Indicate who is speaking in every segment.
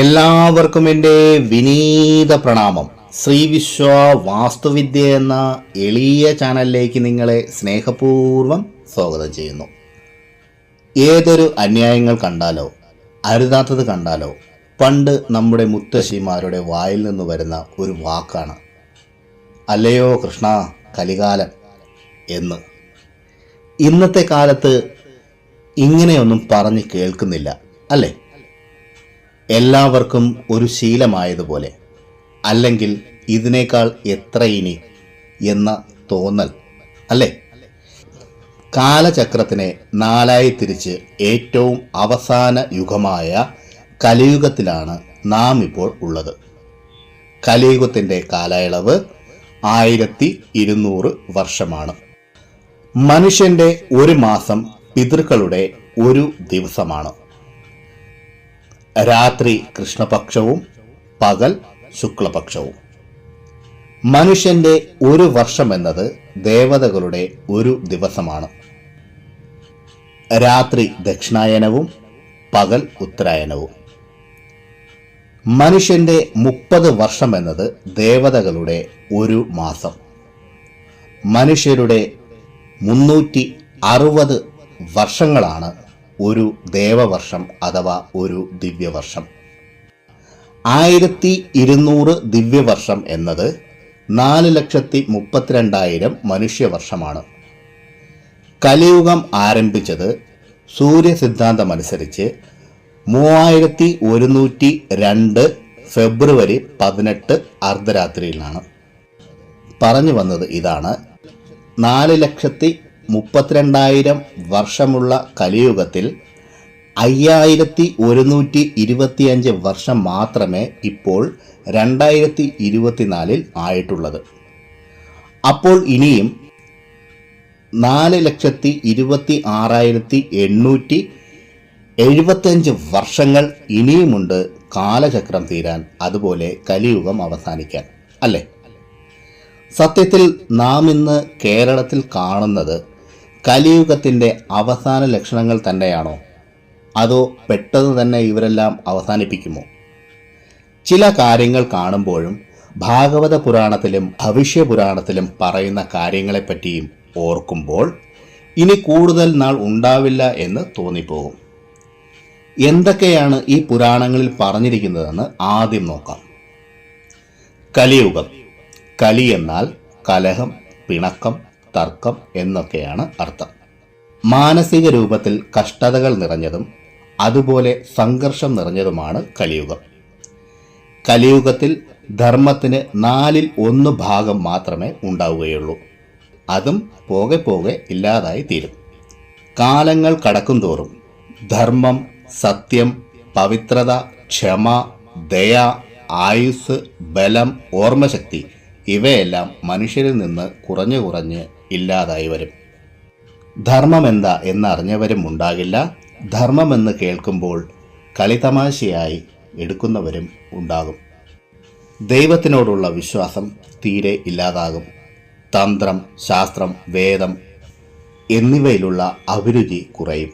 Speaker 1: എല്ലാവർക്കും എന്റെ വിനീത പ്രണാമം. ശ്രീ വിശ്വ വാസ്തുവിദ്യ എന്ന എളിയ ചാനലിലേക്ക് നിങ്ങളെ സ്നേഹപൂർവം സ്വാഗതം ചെയ്യുന്നു. ഏതൊരു അന്യായങ്ങൾ കണ്ടാലോ അരുതാത്തത് കണ്ടാലോ പണ്ട് നമ്മുടെ മുത്തശ്ശിമാരുടെ വായിൽ നിന്ന് വരുന്ന ഒരു വാക്കാണ് അല്ലയോ കൃഷ്ണ കലികാലം എന്ന്. ഇന്നത്തെ കാലത്ത് ഇങ്ങനെയൊന്നും പറഞ്ഞ് കേൾക്കുന്നില്ല അല്ലേ? എല്ലാവർക്കും ഒരു ശീലമായതുപോലെ. അല്ലെങ്കിൽ ഇതിനേക്കാൾ എത്ര ഇനി എന്ന തോന്നൽ. അല്ലേ? കാലചക്രത്തിനെ നാലായി തിരിച്ച് ഏറ്റവും അവസാന യുഗമായ കലിയുഗത്തിലാണ് നാം ഇപ്പോൾ ഉള്ളത്. കലിയുഗത്തിന്റെ കാലയളവ് ആയിരത്തി ഇരുന്നൂറ് വർഷമാണ്. മനുഷ്യന്റെ ഒരു മാസം പിതൃക്കളുടെ ഒരു ദിവസമാണ്. രാത്രി കൃഷ്ണപക്ഷവും പകൽ ശുക്ലപക്ഷവും. മനുഷ്യന്റെ ഒരു വർഷം എന്നത് ദേവതകളുടെ ഒരു ദിവസമാണ്. രാത്രി ദക്ഷിണായനവും പകൽ ഉത്തരായനവും. മനുഷ്യന്റെ മുപ്പത് വർഷം എന്നത് ദേവതകളുടെ ഒരു മാസം. മനുഷ്യരുടെ മുന്നൂറ്റി അറുപത് വർഷങ്ങളാണ് ഒരു ദേവവർഷം അഥവാ ഒരു ദിവ്യവർഷം. ആയിരത്തി ഇരുന്നൂറ് ദിവ്യവർഷം എന്നത് നാല് ലക്ഷത്തി മുപ്പത്തിരണ്ടായിരം മനുഷ്യവർഷമാണ്. കലിയുഗം ആരംഭിച്ചത് സൂര്യ സിദ്ധാന്തമനുസരിച്ച് മൂവായിരത്തി ഒരുന്നൂറ്റി രണ്ട് ഫെബ്രുവരി പതിനെട്ട് അർദ്ധരാത്രിയിലാണ്. പറഞ്ഞു വന്നത് ഇതാണ്. നാല് ലക്ഷത്തി മുപ്പത്തിരണ്ടായിരം വർഷമുള്ള കലിയുഗത്തിൽ അയ്യായിരത്തി ഒരുന്നൂറ്റി ഇരുപത്തിയഞ്ച് വർഷം മാത്രമേ ഇപ്പോൾ രണ്ടായിരത്തി ഇരുപത്തിനാലിൽ ആയിട്ടുള്ളത്. അപ്പോൾ ഇനിയും നാല് ലക്ഷത്തി ഇരുപത്തി ആറായിരത്തി എണ്ണൂറ്റി എഴുപത്തഞ്ച് വർഷങ്ങൾ ഇനിയുമുണ്ട് കാലചക്രം തീരാൻ അതുപോലെ കലിയുഗം അവസാനിക്കാൻ. അല്ലേ? സത്യത്തിൽ നാം ഇന്ന് കേരളത്തിൽ കാണുന്നത് കലിയുഗത്തിന്റെ അവസാന ലക്ഷണങ്ങൾ തന്നെയാണോ? അതോ പെട്ടെന്ന് തന്നെ ഇവരെല്ലാം അവസാനിപ്പിക്കുമോ? ചില കാര്യങ്ങൾ കാണുമ്പോഴും ഭാഗവത പുരാണത്തിലും ഭവിഷ്യ പുരാണത്തിലും പറയുന്ന കാര്യങ്ങളെപ്പറ്റിയും ഓർക്കുമ്പോൾ ഇനി കൂടുതൽ നാൾ ഉണ്ടാവില്ല എന്ന് തോന്നിപ്പോകും. എന്തൊക്കെയാണ് ഈ പുരാണങ്ങളിൽ പറഞ്ഞിരിക്കുന്നതെന്ന് ആദ്യം നോക്കാം. കലിയുഗം. കലി എന്നാൽ കലഹം പിണക്കം തർക്കം എന്നൊക്കെയാണ് അർത്ഥം. മാനസിക രൂപത്തിൽ കഷ്ടതകൾ നിറഞ്ഞതും അതുപോലെ സംഘർഷം നിറഞ്ഞതുമാണ് കലിയുഗം. കലിയുഗത്തിൽ ധർമ്മത്തിന് നാലിൽ ഒന്ന് ഭാഗം മാത്രമേ ഉണ്ടാവുകയുള്ളൂ. അതും പോകെ പോകെ ഇല്ലാതായി തീരും. കാലങ്ങൾ കടക്കും തോറും ധർമ്മം സത്യം പവിത്രത ക്ഷമ ദയ ആയുസ് ബലം ഓർമ്മശക്തി ഇവയെല്ലാം മനുഷ്യരിൽ നിന്ന് കുറഞ്ഞു കുറഞ്ഞ് ഇല്ലാതായി വരും. ധർമ്മം ധർമ്മമെന്താ എന്നറിഞ്ഞവരും ഉണ്ടാകില്ല. ധർമ്മമെന്ന് കേൾക്കുമ്പോൾ കളിതമാശയായി എടുക്കുന്നവരും ഉണ്ടാകും. ദൈവത്തിനോടുള്ള വിശ്വാസം തീരെ ഇല്ലാതാകും. തന്ത്രം ശാസ്ത്രം വേദം എന്നിവയിലുള്ള അഭിരുചി കുറയും.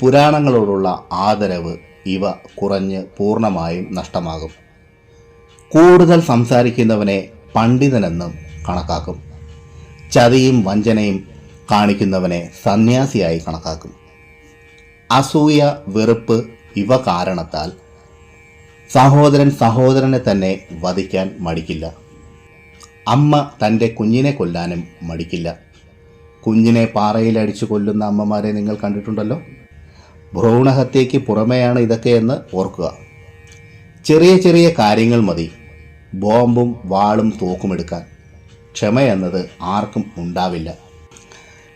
Speaker 1: പുരാണങ്ങളോടുള്ള ആദരവ് ഇവ കുറഞ്ഞ് പൂർണമായും നഷ്ടമാകും. കൂടുതൽ സംസാരിക്കുന്നവനെ പണ്ഡിതനെന്നും കണക്കാക്കും. ചതിയും വഞ്ചനയും കാണിക്കുന്നവനെ സന്യാസിയായി കണക്കാക്കും അസൂയ വെറുപ്പ് ഇവ കാരണത്താൽ സഹോദരൻ സഹോദരനെ തന്നെ വധിക്കാൻ മടിക്കില്ല. അമ്മ തന്റെ കുഞ്ഞിനെ കൊല്ലാനും മടിക്കില്ല. കുഞ്ഞിനെ പാറയിലടിച്ചു കൊല്ലുന്ന അമ്മമാരെ നിങ്ങൾ കണ്ടിട്ടുണ്ടല്ലോ? ഭ്രൂണഹത്യയ്ക്ക് പുറമെയാണ് ഇതൊക്കെയെന്ന് ഓർക്കുക. ചെറിയ ചെറിയ കാര്യങ്ങൾ മതി. ബോംബും വാളും തോക്കുമെടുക്കാൻ. ക്ഷമയെന്നത് ആർക്കും ഉണ്ടാവില്ല.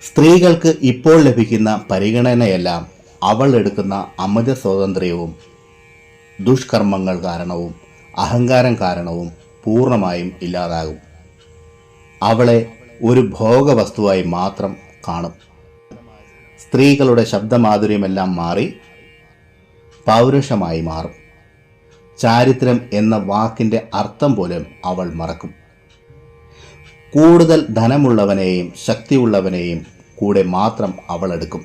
Speaker 1: സ്ത്രീകൾക്ക് ഇപ്പോൾ ലഭിക്കുന്ന പരിഗണനയെല്ലാം അവൾ എടുക്കുന്ന അമിത സ്വാതന്ത്ര്യവും ദുഷ്കർമ്മങ്ങൾ കാരണവും അഹങ്കാരം കാരണവും പൂർണമായും ഇല്ലാതാകും. അവളെ ഒരു ഭോഗവസ്തുവായി മാത്രം കാണും. സ്ത്രീകളുടെ ശബ്ദമാധുര്യമെല്ലാം മാറി പൗരുഷമായി മാറും. ചാരിത്രം എന്ന വാക്കിന്റെ അർത്ഥം പോലും അവൾ മറക്കും. കൂടുതൽ ധനമുള്ളവനെയും ശക്തിയുള്ളവനെയും കൂടെ മാത്രം അവൾ എടുക്കും.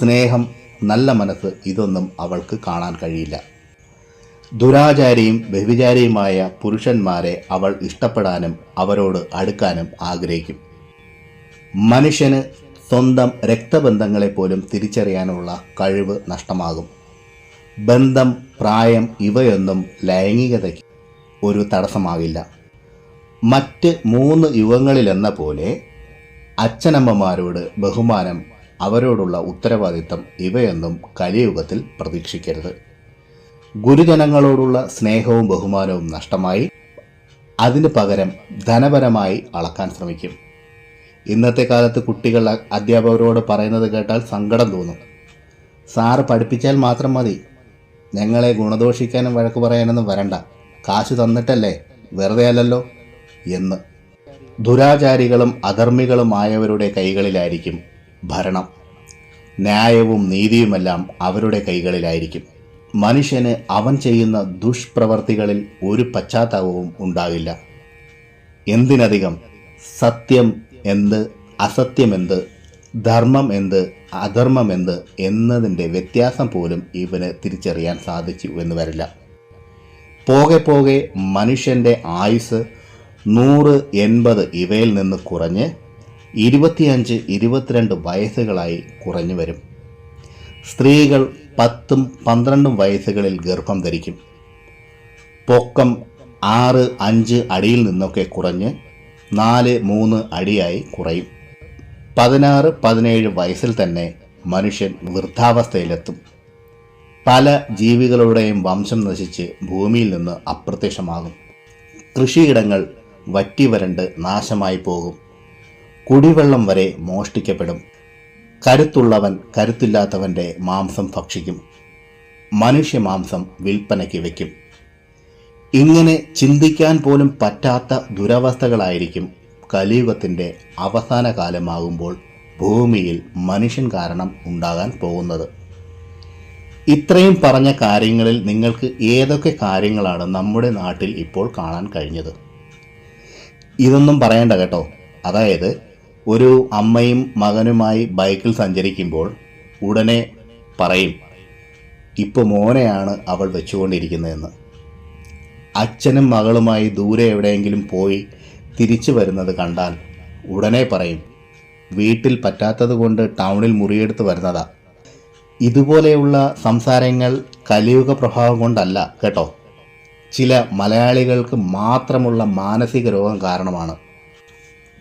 Speaker 1: സ്നേഹം നല്ല മനസ്സ് ഇതൊന്നും അവൾക്ക് കാണാൻ കഴിയില്ല. ദുരാചാരിയും വ്യഭിചാരിയുമായ പുരുഷന്മാരെ അവൾ ഇഷ്ടപ്പെടാനും അവരോട് അടുക്കാനും ആഗ്രഹിക്കും. മനുഷ്യന് സ്വന്തം രക്തബന്ധങ്ങളെപ്പോലും തിരിച്ചറിയാനുള്ള കഴിവ് നഷ്ടമാകും. ബന്ധം പ്രായം ഇവയൊന്നും ലൈംഗികതയ്ക്ക് ഒരു തടസ്സമാകില്ല. മറ്റ് മൂന്ന് യുഗങ്ങളിലെന്ന പോലെ അച്ഛനമ്മമാരോട് ബഹുമാനം അവരോടുള്ള ഉത്തരവാദിത്തം ഇവയൊന്നും കലിയുഗത്തിൽ പ്രതീക്ഷിക്കരുത്. ഗുരുജനങ്ങളോടുള്ള സ്നേഹവും ബഹുമാനവും നഷ്ടമായി അതിന് പകരം ധനപരമായി അളക്കാൻ ശ്രമിക്കും. ഇന്നത്തെ കാലത്ത് കുട്ടികൾ അധ്യാപകരോട് പറയുന്നത് കേട്ടാൽ സങ്കടം തോന്നും. സാറ് പഠിപ്പിച്ചാൽ മാത്രം മതി. ഞങ്ങളെ ഗുണദോഷിക്കാനും വഴക്ക് പറയാനൊന്നും വരണ്ട. കാശ് തന്നിട്ടല്ലേ? വെറുതെ അല്ലല്ലോ എന്ന്. ദുരാചാരികളും അധർമ്മികളുമായവരുടെ കൈകളിലായിരിക്കും ഭരണം. ന്യായവും നീതിയുമെല്ലാം അവരുടെ കൈകളിലായിരിക്കും. മനുഷ്യന് അവൻ ചെയ്യുന്ന ദുഷ്പ്രവർത്തികളിൽ ഒരു പശ്ചാത്താപവും ഉണ്ടാകില്ല. എന്തിനധികം? സത്യം എന്ത്? അസത്യമെന്ത് ധർമ്മം എന്ത്? അധർമ്മം എന്ത്? എന്നതിന്റെ വ്യത്യാസം പോലും ഇവന് തിരിച്ചറിയാൻ സാധിച്ചു എന്ന് വരില്ല. പോകെ പോകെ മനുഷ്യന്റെ ആയുസ് നൂറ് എൺപത് ഇവയിൽ നിന്ന് കുറഞ്ഞ് ഇരുപത്തിയഞ്ച് ഇരുപത്തിരണ്ട് വയസ്സുകളായി കുറഞ്ഞു വരും. സ്ത്രീകൾ പത്തും പന്ത്രണ്ടും വയസ്സുകളിൽ ഗർഭം ധരിക്കും. പൊക്കം ആറ് അഞ്ച് അടിയിൽ നിന്നൊക്കെ കുറഞ്ഞ് നാല് മൂന്ന് അടിയായി കുറയും. പതിനാറ് പതിനേഴ് വയസ്സിൽ തന്നെ മനുഷ്യൻ വൃദ്ധാവസ്ഥയിലെത്തും. പല ജീവികളുടെയും വംശം നശിച്ച് ഭൂമിയിൽ നിന്ന് അപ്രത്യക്ഷമാകും. കൃഷിയിടങ്ങൾ വറ്റി വരണ്ട് നാശമായി പോകും കുടിവെള്ളം വരെ മോഷ്ടിക്കപ്പെടും. കരുത്തുള്ളവൻ കരുത്തില്ലാത്തവന്റെ മാംസം ഭക്ഷിക്കും. മനുഷ്യ മാംസം വിൽപ്പനയ്ക്ക് വയ്ക്കും. ഇങ്ങനെ ചിന്തിക്കാൻ പോലും പറ്റാത്ത ദുരവസ്ഥകളായിരിക്കും കലിയുഗത്തിന്റെ അവസാന കാലമാകുമ്പോൾ ഭൂമിയിൽ മനുഷ്യൻ കാരണം ഉണ്ടാകാൻ പോകുന്നത്. ഇത്രയും പറഞ്ഞ കാര്യങ്ങളിൽ നിങ്ങൾക്ക് ഏതൊക്കെ കാര്യങ്ങളാണ് നമ്മുടെ നാട്ടിൽ ഇപ്പോൾ കാണാൻ കഴിഞ്ഞത്? ഇതൊന്നും പറയണ്ട കേട്ടോ. അതായത് ഒരു അമ്മയും മകനുമായി ബൈക്കിൽ സഞ്ചരിക്കുമ്പോൾ ഉടനെ പറയും ഇപ്പോൾ മോനെയാണ് അവൾ വെച്ചുകൊണ്ടിരിക്കുന്നതെന്ന്. അച്ഛനും മകളുമായി ദൂരെ എവിടെയെങ്കിലും പോയി തിരിച്ചു വരുന്നത് കണ്ടാൽ ഉടനെ പറയും വീട്ടിൽ പറ്റാത്തത് കൊണ്ട് ടൗണിൽ മുറിയെടുത്ത് വരുന്നതാ. ഇതുപോലെയുള്ള സംസാരങ്ങൾ കലിയുഗ പ്രഭാവം കൊണ്ടല്ല കേട്ടോ. ചില മലയാളികൾക്ക് മാത്രമുള്ള മാനസിക രോഗം കാരണമാണ്.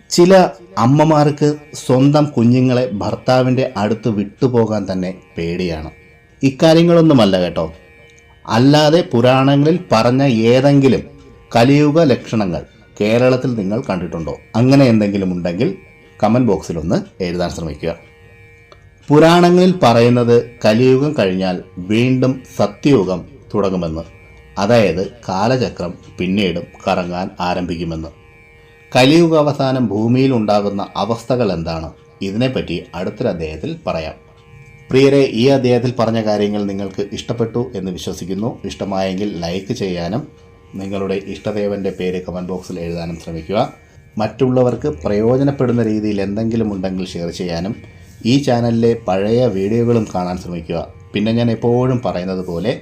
Speaker 1: ചില അമ്മമാർക്ക് സ്വന്തം കുഞ്ഞുങ്ങളെ ഭർത്താവിന്റെ അടുത്ത് വിട്ടുപോകാൻ തന്നെ പേടിയാണ്. ഇക്കാര്യങ്ങളൊന്നുമല്ല കേട്ടോ. അല്ലാതെ പുരാണങ്ങളിൽ പറഞ്ഞ ഏതെങ്കിലും കലിയുഗ ലക്ഷണങ്ങൾ കേരളത്തിൽ നിങ്ങൾ കണ്ടിട്ടുണ്ടോ? അങ്ങനെ എന്തെങ്കിലും ഉണ്ടെങ്കിൽ കമന്റ് ബോക്സിലൊന്ന് എഴുതാൻ ശ്രമിക്കുക. പുരാണങ്ങളിൽ പറയുന്നത് കലിയുഗം കഴിഞ്ഞാൽ വീണ്ടും സത്യയുഗം തുടങ്ങുമെന്ന്. അതായത് കാലചക്രം പിന്നീടും കറങ്ങാൻ ആരംഭിക്കുമെന്ന്. കലിയുഗ അവസാനം ഭൂമിയിൽ ഉണ്ടാകുന്ന അവസ്ഥകൾ എന്താണ്? ഇതിനെപ്പറ്റി അടുത്തൊരു അദ്ദേഹത്തിൽ പറയാം. പ്രിയരെ ഈ അദ്ദേഹത്തിൽ പറഞ്ഞ കാര്യങ്ങൾ നിങ്ങൾക്ക് ഇഷ്ടപ്പെട്ടു എന്ന് വിശ്വസിക്കുന്നു. ഇഷ്ടമായെങ്കിൽ ലൈക്ക് ചെയ്യാനും നിങ്ങളുടെ ഇഷ്ടദേവന്റെ പേര് കമന്റ് ബോക്സിൽ എഴുതാനും ശ്രമിക്കുക. മറ്റുള്ളവർക്ക് പ്രയോജനപ്പെടുന്ന രീതിയിൽ എന്തെങ്കിലും ഉണ്ടെങ്കിൽ ഷെയർ ചെയ്യാനും ഈ ചാനലിലെ പഴയ വീഡിയോകളും കാണാൻ ശ്രമിക്കുക. പിന്നെ ഞാൻ എപ്പോഴും പറയുന്നത് പോലെ